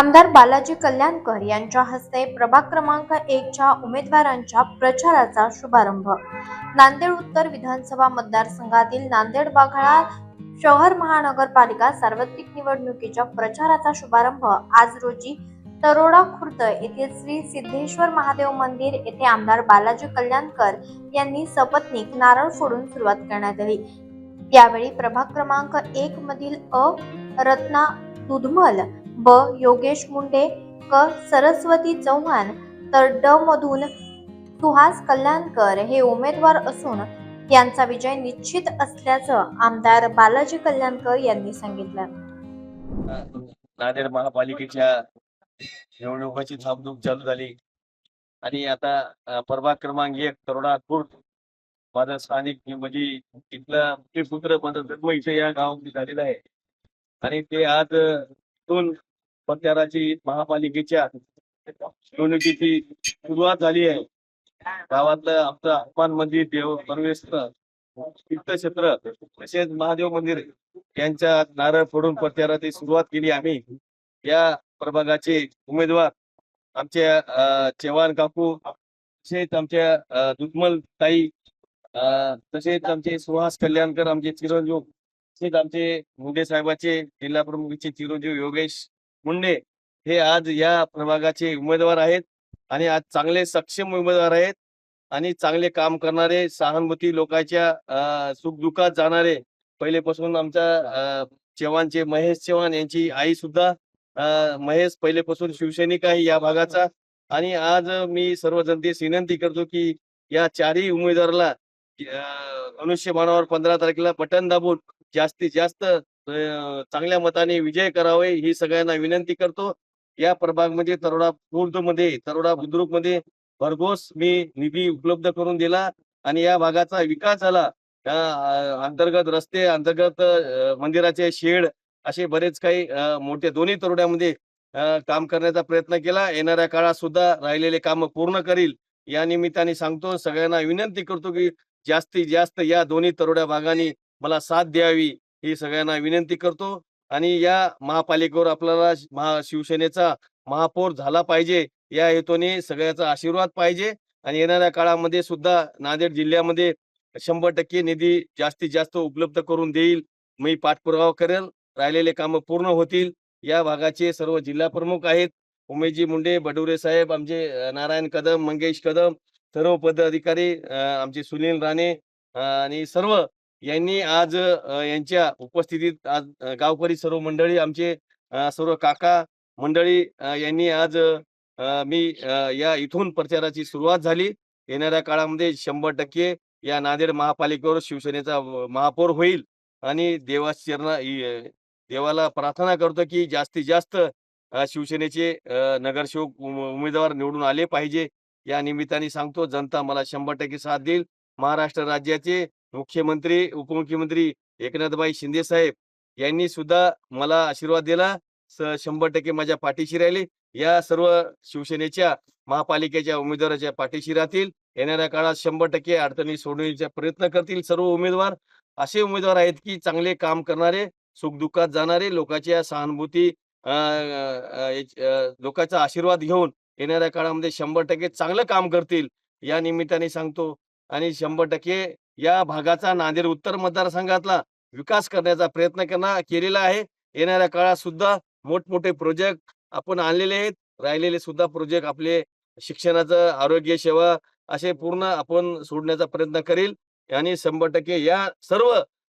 आमदार बालाजी कल्याणकर यांच्या हस्ते प्रभाग क्रमांक एकच्या उमेदवारांच्या प्रचाराचा शुभारंभ. नांदेड उत्तर विधानसभा मतदारसंघातील नांदेड वाघळा शहर महानगरपालिका सार्वत्रिक निवडणुकीच्या प्रचाराचा शुभारंभ आज रोजी तरोडा खुर्द येथील श्री सिद्धेश्वर महादेव मंदिर येथे आमदार बालाजी कल्याणकर यांनी सपत्नीक नारळ फोडून सुरुवात करण्यात आली. यावेळी प्रभाग क्रमांक एक मधील अ रत्ना दुधमल ब. योगेश मुंडे क. सरस्वती चव्हाण तर ड. मधून सुहास कल्याणकर हे उमेदवार असून यांचा विजय निश्चित असल्याचं आमदार बालाजी कल्याणकर यांनी सांगितलं. नांदेड महापालिकेच्या निवडणुकाची थांबणूक चालू झाली. आणि आता प्रभाग क्रमांक एक तरोडा खुर्द माझा स्थानिक म्हणजे इथला पुत्र माझा जन्म इथे या गावामध्ये झालेला आहे. आणि ते आज दोन पत्याराची महापालिकेच्या निवडणुकीची सुरुवात झाली आहे. गावातलं आमचं हनुमान मंदिर देव परमेश्वर तीर्थक्षेत्र तसेच महादेव मंदिर यांच्या नारळ फोडून प्रचाराची सुरुवात केली आम्ही. या प्रभागाचे उमेदवार आमच्या अ, चव्हाण काकू तसेच आमच्या दुधमल ताई तसेच आमचे सुहास कल्याणकर आमचे चिरंजीव तसेच आमचे मुंडे साहेबाचे जिल्हा प्रमुखचे चिरंजीव योगेश मुंडे हे आज या प्रभागाचे उमेदवार आहेत आणि आज चांगले सक्षम उमेदवार आहेत आणि चांगले काम करणारे सहानुभूती लोकांच्या सुखदुःखात जाणारे. पहिलेपासून आमच्या चव्हाणचे महेश चव्हाण यांची आई सुद्धा महेश पहिलेपासून शिवसैनिक आहे या भागाचा. आणि आज मी सर्व जनतेस विनंती करतो की या चारही उमेदवाराला अ, पंधरा तारखेला बटन दाबून जास्तीत जास्त चांगल्या मताने विजय करावे ही सगळ्यांना विनंती करतो. या प्रभागमध्ये तरोडा खुर्दमध्ये तरोडा बुद्रुकमध्ये भरघोस मी निधी उपलब्ध करून दिला आणि या भागाचा विकास झाला. अंतर्गत रस्ते अंतर्गत मंदिराचे शेड असे बरेच काही मोठे दोन्ही तरोड्यामध्ये काम करण्याचा प्रयत्न केला. येणाऱ्या काळात सुद्धा राहिलेले काम पूर्ण करील. या निमित्ताने सांगतो सगळ्यांना विनंती करतो की जास्तीत जास्त या दोन्ही तरोड्या भागाने मला साथ द्यावी. ही सगळ्यांना विनंती करतो आणि या महापालिकेवर आपल्याला महा शिवसेनेचा महापौर झाला पाहिजे या हेतूने सगळ्याचा आशीर्वाद पाहिजे आणि येणाऱ्या काळामध्ये सुद्धा नांदेड जिल्ह्यामध्ये शंभर टक्के निधी जास्तीत जास्त उपलब्ध करून देईल. मी पाठपुरावा करेल राहिलेले कामं पूर्ण होतील. या भागाचे सर्व जिल्हा प्रमुख आहेत. उमेशजी मुंडे बडुरे साहेब आमचे नारायण कदम मंगेश कदम सर्व पदाधिकारी आमचे सुनील राणे आणि सर्व यांनी आज यांच्या उपस्थितीत आज गावकरी सर्व मंडळी आमचे सर्व काका मंडळी यांनी आज मी या इथून प्रचाराची सुरुवात झाली. येणाऱ्या काळामध्ये शंभर टक्के या नांदेड महापालिकेवर शिवसेनेचा महापौर होईल. आणि देवाचरणा देवाला प्रार्थना करतो की जास्तीत जास्त शिवसेनेचे नगरसेवक उमेदवार निवडून आले पाहिजे. या निमित्ताने सांगतो जनता मला शंभर टक्के साथ देईल. महाराष्ट्र राज्याचे मुख्यमंत्री उपमुख्यमंत्री एकनाथबाई शिंदे साहेब यांनी सुद्धा मला आशीर्वाद दिला. शंभर टक्के माझ्या पाठीशी राहिले. या सर्व शिवसेनेच्या महापालिकेच्या उमेदवाराच्या पाठीशी राहतील. येणाऱ्या काळात शंभर टक्के अडचणी सोडवण्याचा प्रयत्न करतील सर्व उमेदवार. असे उमेदवार आहेत की चांगले काम करणारे सुखदुःखात जाणारे लोकांच्या सहानुभूती लोकांचा आशीर्वाद घेऊन येणाऱ्या काळामध्ये शंभर टक्के चांगलं काम करतील. या निमित्ताने सांगतो. आणि शंभर टक्के या भागाचा नांदेड उत्तर मतदारसंघातला विकास करण्याचा प्रयत्न करणार केलेला आहे. येणाऱ्या काळात सुद्धा मोठमोठे प्रोजेक्ट आपण आणलेले आहेत. राहिलेले सुद्धा प्रोजेक्ट आपले शिक्षणाचं आरोग्य सेवा असे पूर्ण आपण सोडण्याचा प्रयत्न करेल. आणि शंभर टक्के या सर्व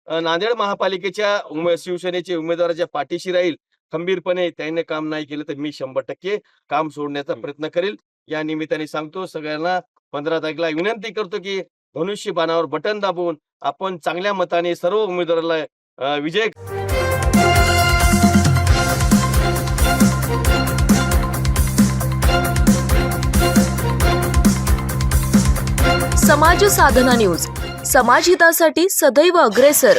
नांदेड महापालिकेच्या उमे शिवसेनेचे उमेदवाराच्या पाठीशी राहील. खंबीरपणे त्याने काम नाही केलं तर मी शंभर टक्के काम सोडण्याचा प्रयत्न करेल. या निमित्ताने सांगतो सगळ्यांना पंधरा तारखेला विनंती करतो की धनुष्य बाणावर बटन दाबून आपण चांगल्या मताने सर्व उमेदवाराला विजय समाज साधना न्यूज. समाजहितासाठी सदैव अग्रेसर.